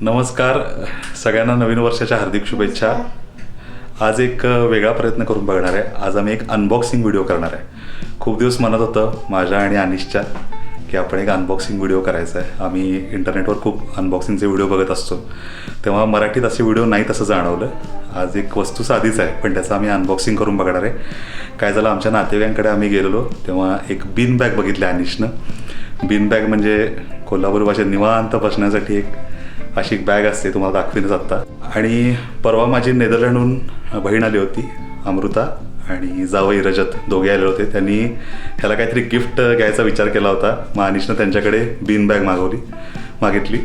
नमस्कार. सगळ्यांना नवीन वर्षाच्या हार्दिक शुभेच्छा. आज एक वेगळा प्रयत्न करून बघणार आहे. आज आम्ही एक अनबॉक्सिंग व्हिडिओ करणार आहे. खूप दिवस म्हणत होतं माझ्या आणि अनिशच्या की आपण एक अनबॉक्सिंग व्हिडिओ करायचा आहे आम्ही इंटरनेटवर खूप अनबॉक्सिंगचे व्हिडिओ बघत असतो. तेव्हा मराठीत असे व्हिडिओ नाही तसं जाणवलं. आज एक वस्तू साधीच आहे पण त्याचं आम्ही अनबॉक्सिंग करून बघणार आहे. काय झालं आमच्या नातेवाईकांकडे आम्ही गेलेलो तेव्हा एक बिन बॅग बघितली अनिशनं. बिन बॅग म्हणजे कोल्हापूर भाषेत निवांत बसण्यासाठी एक अशी एक बॅग असते तुम्हाला दाखवीनच आत्ता आणि परवा माझी नेदरलँडहून बहीण आली होती अमृता आणि जावई रजत दोघे आले होते. त्यांनी ह्याला काहीतरी गिफ्ट घ्यायचा विचार केला होता. मग अनिशनं त्यांच्याकडे बीन बॅग मागवली मागितली.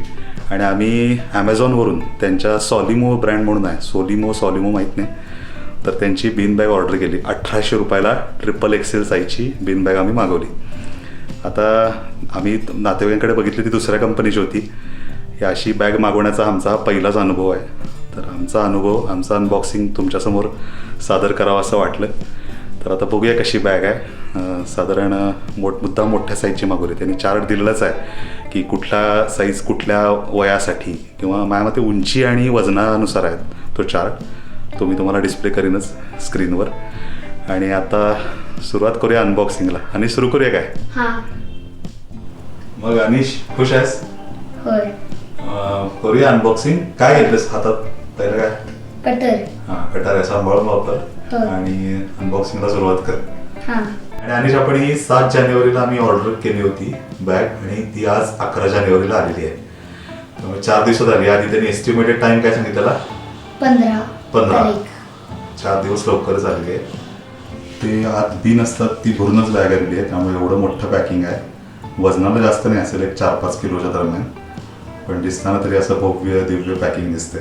आणि आम्ही ॲमेझॉनवरून त्यांच्या सॉलिमो ब्रँड म्हणून आहे सोलिमो सॉलिमो माहीत नाही तर त्यांची बीन बॅग ऑर्डर केली. अठराशे रुपयाला ट्रिपल एक्सेल साईजची बीन बॅग आम्ही मागवली. आता आम्ही नातेवाईकांकडे बघितली ती दुसऱ्या कंपनीची होती. ही अशी बॅग मागवण्याचा आमचा हा पहिलाच अनुभव आहे. तर आमचा अनुभव आमचं अनबॉक्सिंग तुमच्यासमोर सादर करावं असं वाटलं. तर आता बघूया कशी बॅग आहे. साधारण मोठ मुद्दाम मोठ्या साईजची मागवली. त्यांनी चार्ट दिलेलाच आहे की कुठला साईज कुठल्या वयासाठी किंवा माझ्या मते उंची आणि वजनानुसार आहे तो चार्ट तो मी तुम्हाला डिस्प्ले करीनच स्क्रीनवर आणि आता सुरुवात करूया अनबॉक्सिंगला आणि सुरू करूया काय? हा. मग अनिश खुश आहेस? होय. करूया अनबॉक्सिंग काय घेतलंस हातात पहिलं काय? कटर. हा कटार आहे सांभाळून वापर हो. आणि अनबॉक्सिंगला सुरुवात कर. हा. आणि अनिश आपण ही सात जानेवारीला आम्ही ऑर्डर केली होती बॅग आणि ती आज अकरा जानेवारीला आलेली आहे. त्यामुळे चार दिवसात आली. आधी त्यांनी एस्टिमेटेड टाइम काय सांगितलेला? पंधरा. पंधरा. तारीख. चार दिवस लवकरच आलेली आहे. ते आत बीन असतात ती भरूनच बॅग आलेली आहे. त्यामुळे एवढं मोठं पॅकिंग आहे. वजनाला जास्त नाही असेल एक चार पाच किलोच्या दरम्यान. पण दिसताना तरी असं भव्य दिव्य पॅकिंग दिसते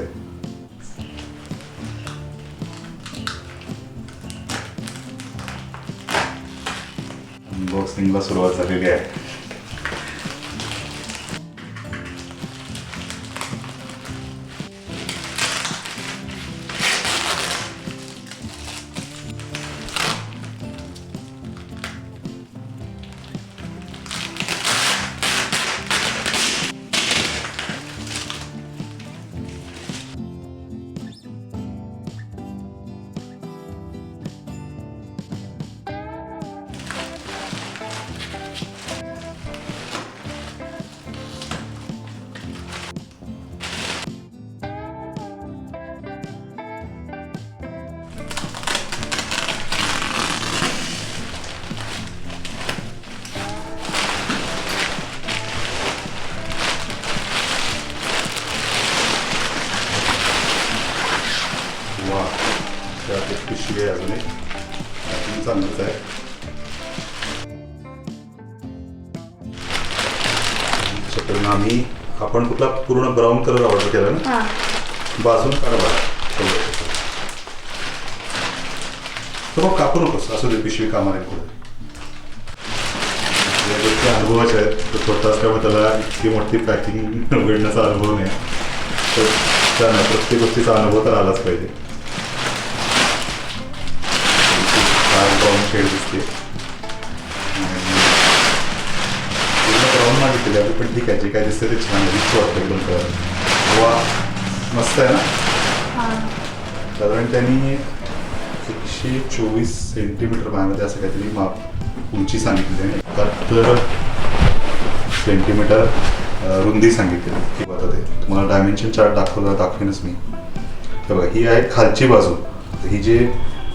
अनबॉक्सिंगला सुरुवात झालेली आहे. पिशवी आहे अजून एक त्यातून चांगलंच आहे त्याच्याकडून आम्ही आपण कुठला पूर्ण ब्राऊन कलर ऑर्डर केला ना बाजून काढा बघा तर मग कापू नकोस असू दे पिशवी कामाला पुढे या गोष्टी अनुभवाच्या आहेत तर असल्यामुळे त्याला इतकी मोठी पॅकिंग उघडण्याचा अनुभव नाही तर त्या प्रत्येक गोष्टीचा अनुभव तर आलाच पाहिजे शेड दिसते मागितलेली आहे पण ठीक आहे जे काय दिसते ते छान रिच वाटतं एकदम कलर वा मस्त आहे ना? साधारण त्यांनी एकशे चोवीस सेंटीमीटर माझ्यामध्ये असं काहीतरी माप उंची सांगितली एकाहत्तर सेंटीमीटर रुंदी सांगितली की बघा ते. तुम्हाला डायमेन्शन चार्ट दाखवला दाखवेनच मी. हे बघा ही आहे खालची बाजू. ही जी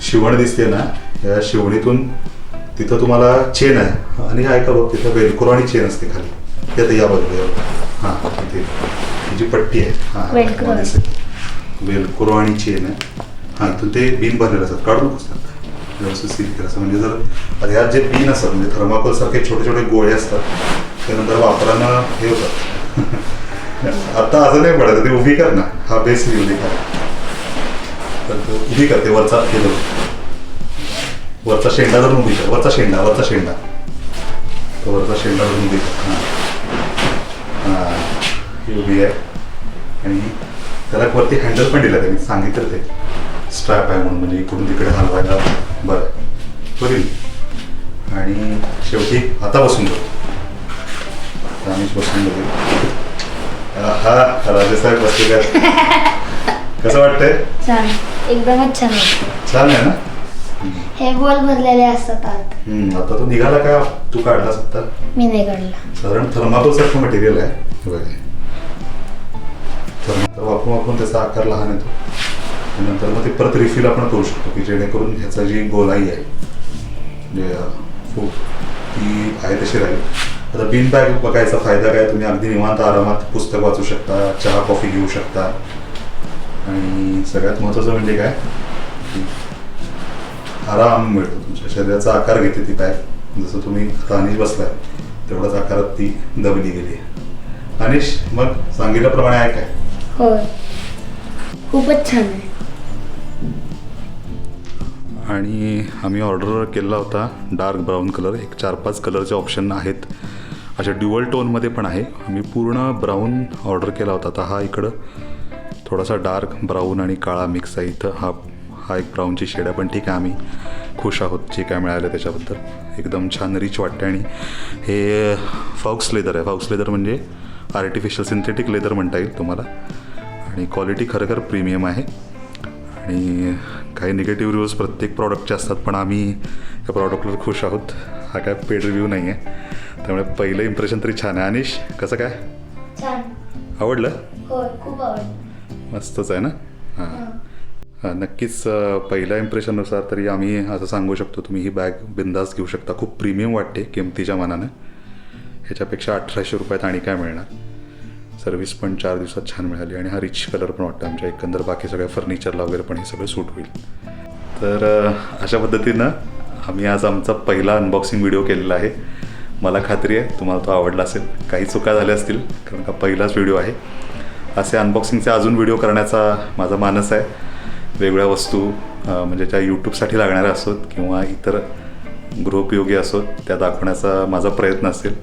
शिवण दिसते ना या शिवणीतून तिथं तुम्हाला चेन आहे. आणि आहे का बघ तिथं वेलक्रो आणि चेन असते खाली. ते आता या बाजूला हां इथे. ही जी पट्टी आहे हां. वेलक्रो आणि चेन आहे. हां तर ते बीन भरलेलं असतात. काढू नकोस त्यात. व्यवस्थित सील केलं असं म्हणजे जर यात जे बीन असतात म्हणजे थर्माकोल सारखे छोटे छोटे गोळे असतात ते नंतर वापरानं हे होतात आता असं नाही पडत ते उभी कर ना. हा बेस उभी कर. उभी करते वरचा केलं वरचा शेंडा धरून कर वरचा शेंडा वरचा शेंडा. तो वरचा शेंडा धरून कर हां. हां. ही उभी आहे. आणि त्याला वरती हँडल पण दिलं त्यांनी. सांगितलं ते. स्ट्रॅप आहे म्हणून म्हणजे इकडून तिकडे हलवायला. बरं. बघील आणि शेवटी आता बसून जाऊ. आम्हीच बसून बघेल हा राजेसाहेब बसले कसं वाटतंय? छान. एकदमच छान. छान आहे ना? हे बॉल भरलेले असतात आत. हम्म, आता तो निघाला का? तू काढलास आता मी नाही काढला. साधारण थर्माकोल सारखं मटेरियल आहे. हे बघा. थर्माकोल वापरून वापरून त्याचा आकार लहान येतो. आणि नंतर मग ते परत रिफिल आपण करू शकतो की जेणेकरून ह्याचा जी गोलाई आहे म्हणजे अं, फूक ती आहे तशी राहील. आता बिन बॅग बघायचा फायदा काय? तुम्ही अगदी निवांत आरामात पुस्तक वाचू शकता चहा कॉफी घेऊ शकता. आणि सगळ्यात महत्त्वाचं म्हणजे काय? की आराम मिळतो तुमच्या शरीराचा आकार घेते ती बॅग जसं तुम्ही आता अनिश बसलाय तेवढाच आकारात ती दबली गेली आहे. अनिश मग सांगितल्याप्रमाणे आहे काय? होय. खूपच छान आहे. आणि आम्ही ऑर्डर केलेला होता डार्क ब्राऊन कलर एक चार पाच कलरचे ऑप्शन आहेत. अशा ड्युअल टोनमध्ये पण आहे. आम्ही पूर्ण ब्राऊन ऑर्डर केला होता. आता हा इकडं थोडासा डार्क ब्राऊन आणि काळा मिक्स आहे. इथं हा हा एक ब्राऊनची शेड आहे. पण ठीक आहे आम्ही खुश आहोत जे काय मिळालं त्याच्याबद्दल. एकदम छान रिच वाटते आणि हे फॉक्स लेदर आहे. फॉक्स लेदर म्हणजे आर्टिफिशियल सिंथेटिक लेदर म्हणता येईल तुम्हाला. आणि क्वालिटी खरोखर प्रीमियम आहे. आणि काही निगेटिव्ह रिव्ह्यूज प्रत्येक प्रॉडक्टचे असतात पण आम्ही या प्रॉडक्टवर खुश आहोत. हा काय पेड रिव्ह्यू नाही आहे त्यामुळे पहिलं इम्प्रेशन तरी छान आहे. अनिश कसं काय? आवडलं? होय खूप आवडलं. मस्तच आहे ना? हां. नक्कीच पहिल्या इम्प्रेशननुसार तरी आम्ही असं सांगू शकतो तुम्ही ही बॅग बिंदास घेऊ शकता. खूप प्रीमियम वाटते किमतीच्या मनानं. ह्याच्यापेक्षा अठराशे रुपयात आणि काय मिळणार? सर्व्हिस पण चार दिवसात छान मिळाली आणि हा रिच कलर पण वाटतं आमच्या. एकंदर बाकी सगळ्या फर्निचरला वगैरे पण हे सगळं सूट होईल. तर अशा पद्धतीनं आम्ही आज आमचा पहिला अनबॉक्सिंग व्हिडिओ केलेला आहे. मला खात्री आहे तुम्हाला तो आवडला असेल. काही चुका झाल्या असतील कारण का पहिलाच व्हिडिओ आहे. असे अनबॉक्सिंगचे अजून व्हिडिओ करण्याचा माझा मानस आहे. वेगळ्या वस्तू म्हणजे ज्या यूट्यूबसाठी लागणाऱ्या असोत किंवा इतर गृहोपयोगी असोत त्या दाखवण्याचा माझा प्रयत्न असेल.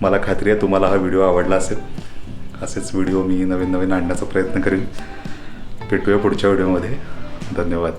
मला खात्री आहे तुम्हाला हा व्हिडिओ आवडला असेल. असेच व्हिडिओ मी नवीन नवीन आणण्याचा प्रयत्न करेन. भेटूया पुढच्या व्हिडिओमध्ये. धन्यवाद.